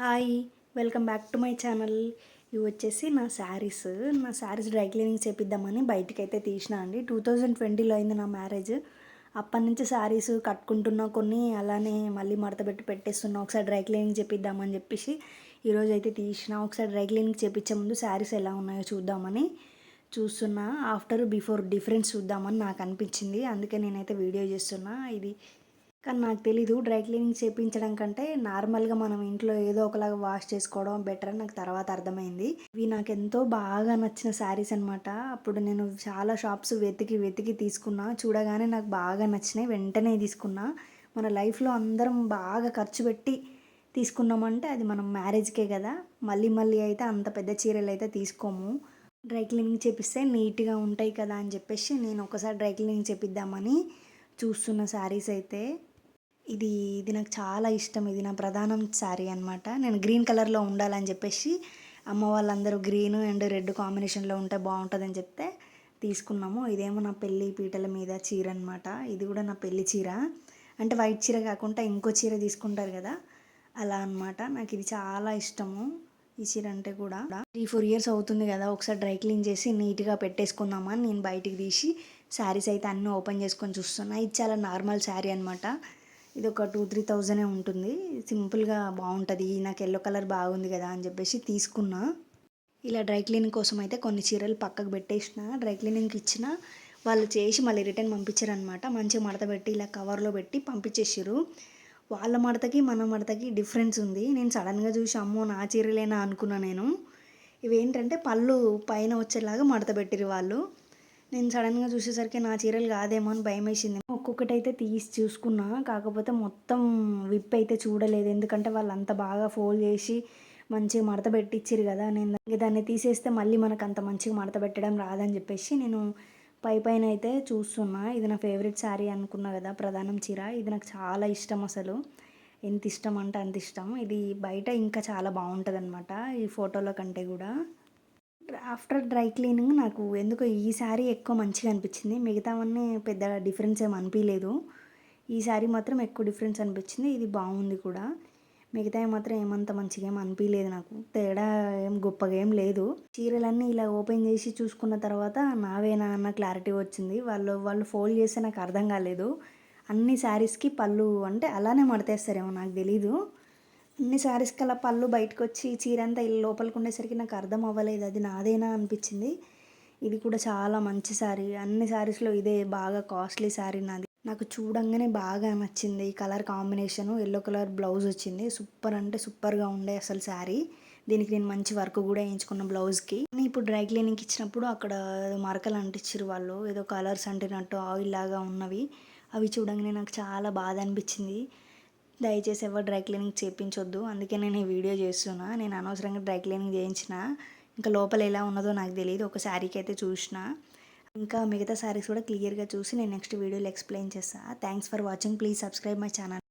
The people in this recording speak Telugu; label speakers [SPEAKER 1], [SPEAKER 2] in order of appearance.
[SPEAKER 1] Hi welcome back to my channel. ఇవి వచ్చేసి నా శారీస్. నా శారీస్ డ్రై క్లీనింగ్ చేపిద్దామని బయటకైతే అయితే తీసిన అండి. టూ థౌజండ్ ట్వంటీలో అయింది నా మ్యారేజ్. అప్పటి నుంచి శారీస్ కట్టుకుంటున్నా కొన్ని అలానే మళ్ళీ మడతబెట్టి పెట్టేస్తున్నా. ఒకసారి డ్రై క్లీనింగ్ చేపిద్దామని చెప్పేసి ఈరోజు అయితే తీసిన. ఒకసారి డ్రై క్లీనింగ్ చేపించే ముందు శారీస్ ఎలా ఉన్నాయో చూద్దామని చూస్తున్నా. ఆఫ్టర్ బిఫోర్ డిఫరెన్స్ చూద్దామని నాకు అనిపించింది. అందుకే నేనైతే వీడియో చేస్తున్నా. ఇది కానీ నాకు తెలీదు డ్రై క్లీనింగ్ చేయించడం కంటే నార్మల్గా మనం ఇంట్లో ఏదో ఒకలాగా వాష్ చేసుకోవడం బెటర్ అని నాకు తర్వాత అర్థమైంది. ఇవి నాకు ఎంతో బాగా నచ్చిన శారీస్ అనమాట అప్పుడు నేను చాలా షాప్స్ వెతికి వెతికి తీసుకున్నా. చూడగానే నాకు బాగా నచ్చినాయి. వెంటనే తీసుకున్నా. మన లైఫ్లో అందరం బాగా ఖర్చు పెట్టి తీసుకున్నామంటే అది మనం మ్యారేజ్కే కదా. మళ్ళీ మళ్ళీ అయితే అంత పెద్ద చీరలు అయితే తీసుకోము. డ్రై క్లీనింగ్ చేపిస్తే నీట్గా ఉంటాయి కదా అని చెప్పేసి నేను ఒకసారి డ్రై క్లీనింగ్ చేపిద్దామని చూస్తున్న శారీస్ అయితే. ఇది ఇది నాకు చాలా ఇష్టం. ఇది నా ప్రధానం శారీ అనమాట నేను గ్రీన్ కలర్లో ఉండాలని చెప్పేసి అమ్మ వాళ్ళందరూ గ్రీన్ అండ్ రెడ్ కాంబినేషన్లో ఉంటే బాగుంటుందని చెప్తే తీసుకున్నాము. ఇదేమో నా పెళ్ళి పీటల మీద చీర అనమాట ఇది కూడా నా పెళ్ళి చీర. అంటే వైట్ చీర కాకుండా ఇంకో చీర తీసుకుంటారు కదా అలా అనమాట నాకు ఇది చాలా ఇష్టము. ఈ చీర అంటే కూడా త్రీ ఫోర్ ఇయర్స్ అవుతుంది కదా ఒకసారి డ్రై క్లీన్ చేసి నీట్గా పెట్టేసుకుందామని నేను బయటికి తీసి శారీస్ అయితే అన్నీ ఓపెన్ చేసుకొని చూస్తున్నా. ఇది చాలా నార్మల్ శారీ అనమాట ఇది ఒక టూ త్రీ థౌజండే ఉంటుంది. సింపుల్గా బాగుంటుంది. నాకు ఎల్లో కలర్ బాగుంది కదా అని చెప్పేసి తీసుకున్నా. ఇలా డ్రై క్లీనింగ్ కోసం అయితే కొన్ని చీరలు పక్కకు పెట్టేసిన. డ్రై క్లీనింగ్కి ఇచ్చిన. వాళ్ళు చేసి మళ్ళీ రిటర్న్ పంపించారనమాట మంచిగా మడత పెట్టి ఇలా కవర్లో పెట్టి పంపించేసారు వాళ్ళ మడతకి మన మడతకి డిఫరెన్స్ ఉంది. నేను సడన్గా చూసి అమ్మో నా చీరలేనా అనుకున్నా నేను. ఇవేంటంటే పళ్ళు పైన వచ్చేలాగా మడత పెట్టిరు వాళ్ళు. నేను సడన్గా చూసేసరికి నా చీరలు కాదేమో అని భయం వేసింది ఒక్కొక్కటి అయితే తీసి చూసుకున్నా కాకపోతే మొత్తం విప్ అయితే చూడలేదు. ఎందుకంటే వాళ్ళు అంత బాగా ఫోల్డ్ చేసి మంచిగా మడత పెట్టించారు కదా నేను దాన్ని తీసేస్తే మళ్ళీ మనకు అంత మంచిగా మడత పెట్టడం రాదని చెప్పేసి నేను పై పైన అయితే చూస్తున్నా. ఇది నా ఫేవరెట్ శారీ అనుకున్నా కదా ప్రధానం చీర. ఇది నాకు చాలా ఇష్టం అసలు. ఎంత ఇష్టం అంటే అంత ఇష్టం. ఇది బయట ఇంకా చాలా బాగుంటుంది అనమాట ఈ ఫోటోల కంటే కూడా. ఆఫ్టర్ డ్రై క్లీనింగ్ నాకు ఎందుకో ఈ శారీ ఎక్కువ మంచిగా అనిపించింది. మిగతావన్నీ పెద్ద డిఫరెన్స్ ఏం అనిపించలేదు ఈ శారీ మాత్రం ఎక్కువ డిఫరెన్స్ అనిపించింది. ఇది బాగుంది కూడా. మిగతావి మాత్రం ఏమంత మంచిగా ఏం అనిపించలేదు నాకు. తేడా ఏం గొప్పగా ఏం లేదు. చీరలన్నీ ఇలా ఓపెన్ చేసి చూసుకున్న తర్వాత నావేనా అన్న క్లారిటీ వచ్చింది. వాళ్ళు వాళ్ళు ఫోల్డ్ చేస్తే నాకు అర్థం కాలేదు. అన్ని శారీస్కి పళ్ళు అంటే అలానే మడతేస్తారేమో నాకు తెలీదు. అన్ని శారీస్ కల్లా పళ్ళు బయటకు వచ్చి చీర అంతా లోపలికి ఉండేసరికి నాకు అర్థం అవ్వలేదు. అది నాదేనా అనిపించింది. ఇది కూడా చాలా మంచి శారీ. అన్ని శారీస్లో ఇదే బాగా కాస్ట్లీ శారీ నాది. నాకు చూడంగానే బాగా నచ్చింది. ఈ colour combination yellow colour blouse వచ్చింది. సూపర్ అంటే సూపర్గా ఉండే అసలు శారీ. దీనికి నేను మంచి వర్క్ కూడా వేయించుకున్న బ్లౌజ్కి. నేను ఇప్పుడు డ్రై క్లీనింగ్కి ఇచ్చినప్పుడు అక్కడ మరకలు అంటించారు వాళ్ళు. ఏదో కలర్స్ అంటినట్టు ఆయిల్ లాగా ఉన్నవి. అవి చూడంగానే నాకు చాలా బాధ అనిపించింది. దయచేసి ఎవరు డ్రై క్లీనింగ్ చేయించొద్దు అందుకే నేను ఈ వీడియో చేస్తున్నా. నేను అనవసరంగా డ్రై క్లీనింగ్ చేయించిన ఇంకా లోపల ఎలా ఉన్నదో నాకు తెలియదు. ఒక శారీకి అయితే చూసిన. ఇంకా మిగతా శారీస్ కూడా క్లియర్గా చూసి నేను నెక్స్ట్ వీడియోలో ఎక్స్ప్లెయిన్ చేస్తాను thanks for watching. Please subscribe my channel.